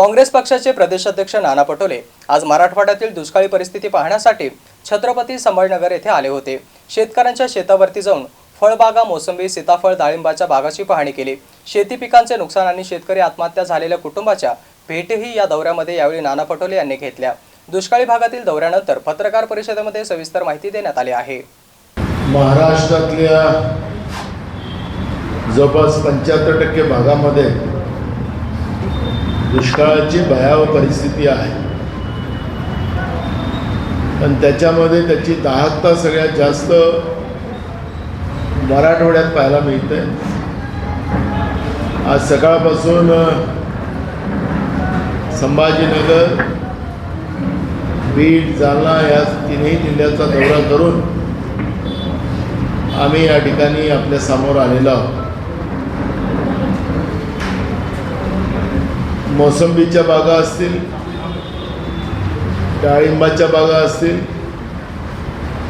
काँग्रेस पक्षाचे प्रदेशाध्यक्ष नाना पटोले आज मराठवाड्यातील दुष्काळी परिस्थिती पाहण्यासाठी छत्रपती संभाजीनगर येथे आले होते. शेतकऱ्यांच्या शेतावरती जाऊन फळबागा मोसंबी सीताफळ डाळिंबाच्या बागाची पाहणी केली. शेती पिकांचे नुकसान आणि शेतकरी आत्महत्या झालेल्या कुटुंबाच्या भेटीही या दौऱ्यामध्ये यावेळी नाना पटोले यांनी घेतल्या. दुष्काळी भागातील दौऱ्यानंतर पत्रकार परिषदेमध्ये सविस्तर माहिती देण्यात आली आहे. महाराष्ट्रातल्या जवळपास पंच्याहत्तर टक्के भागामध्ये दुष्काळाची भयावह परिस्थिती आहे. पण त्याच्यामध्ये त्याची दाहकता सगळ्यात जास्त मराठवाड्यात पाहायला मिळते. आज सकाळपासून संभाजीनगर बीड जालना या तिन्ही जिल्ह्याचा दौरा करून आम्ही या ठिकाणी आपल्यासमोर आलेलो आहोत. मोसंबीच्या बागा असतील डाळिंबाच्या बागा असतील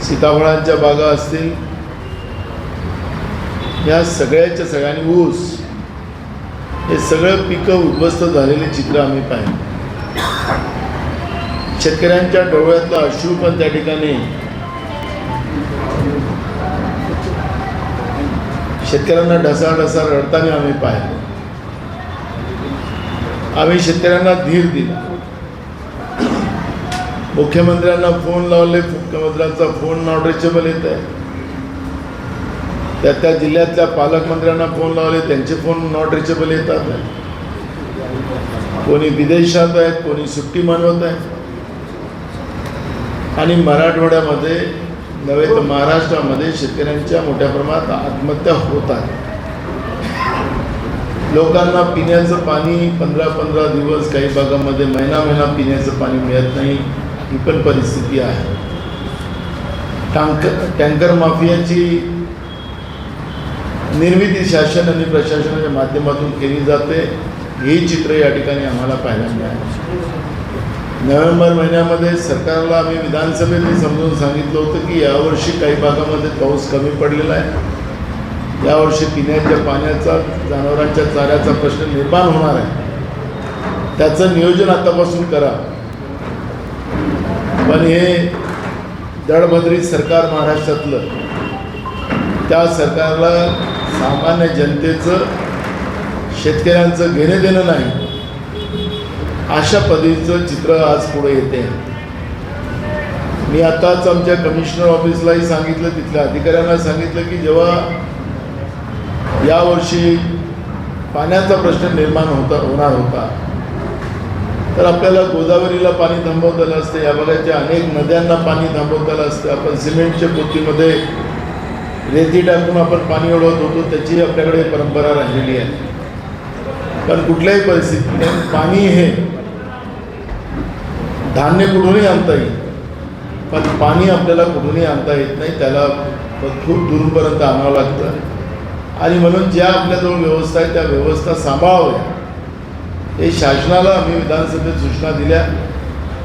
सीताफळांच्या बागा असतील या सगळ्याच्या सगळ्यांनी ऊस हे सगळं पिकं उद्ध्वस्त झालेले चित्र आम्ही पाहिलं. शेतकऱ्यांच्या डोळ्यातलं अश्रू पण त्या ठिकाणी शेतकऱ्यांना ढसाढसा रडताना आम्ही पाहिलं. आम्ही शेतकऱ्यांना धीर दिला. मुख्यमंत्र्यांना फोन लावले मुख्यमंत्र्यांचा फोन नॉन रिचेबल येत आहे. त्या त्या जिल्ह्यातल्या पालकमंत्र्यांना फोन लावले त्यांचे फोन नॉट रिचेबल येतात. कोणी विदेशात आहेत कोणी सुट्टी मानवत आहे आणि मराठवाड्यामध्ये नव्हे तर महाराष्ट्रामध्ये शेतकऱ्यांच्या मोठ्या प्रमाणात आत्महत्या होत आहेत लोकांना पिण्याचं पाणी पंधरा पंधरा दिवस काही भागामध्ये महिना महिना पिण्याचं पाणी मिळत नाही. ही पण परिस्थिती आहे. टँकर टँकर माफियाची निर्मिती शासन आणि प्रशासनाच्या माध्यमातून केली जाते. हे चित्र या ठिकाणी आम्हाला पाहायला मिळालं. नोव्हेंबर महिन्यामध्ये सरकारला आम्ही विधानसभेने समजून सांगितलं होतं की यावर्षी काही भागामध्ये पाऊस कमी पडलेला आहे. यावर्षी पिण्याच्या पाण्याचा जनावरांच्या चाऱ्याचा प्रश्न निर्माण होणार आहे. त्याचं नियोजन आतापासून करा. पण हे दळभद्री सरकार महाराष्ट्रातलं त्या सरकारला सामान्य जनतेचं शेतकऱ्यांचं घेणं देणं नाही. अशा पद्धतीचं चित्र आज पुढे येते. मी आताच आमच्या कमिशनर ऑफिसलाही सांगितलं तिथल्या अधिकाऱ्यांना सांगितलं की जेव्हा यावर्षी पाण्याचा प्रश्न निर्माण होता होणार होता. तर आपल्याला गोदावरीला पाणी थांबवता आलं असतं या भागाच्या अनेक नद्यांना पाणी थांबवता आलं असतं. आपण सिमेंटच्या पोतीमध्ये रेती टाकून आपण पाणी ओढवत होतो त्याची आपल्याकडे परंपरा राहिलेली आहे. पण कुठल्याही परिस्थितीत पाणी हे धान्य कुठूनही आणता येईल पण पाणी आपल्याला कुठूनही आणता येत नाही त्याला खूप दूरपर्यंत आणावं लागतं. आणि म्हणून ज्या आपल्याजवळ व्यवस्था आहेत त्या व्यवस्था सांभाळाव्या हे शासनाला आम्ही विधानसभेत सूचना दिल्या.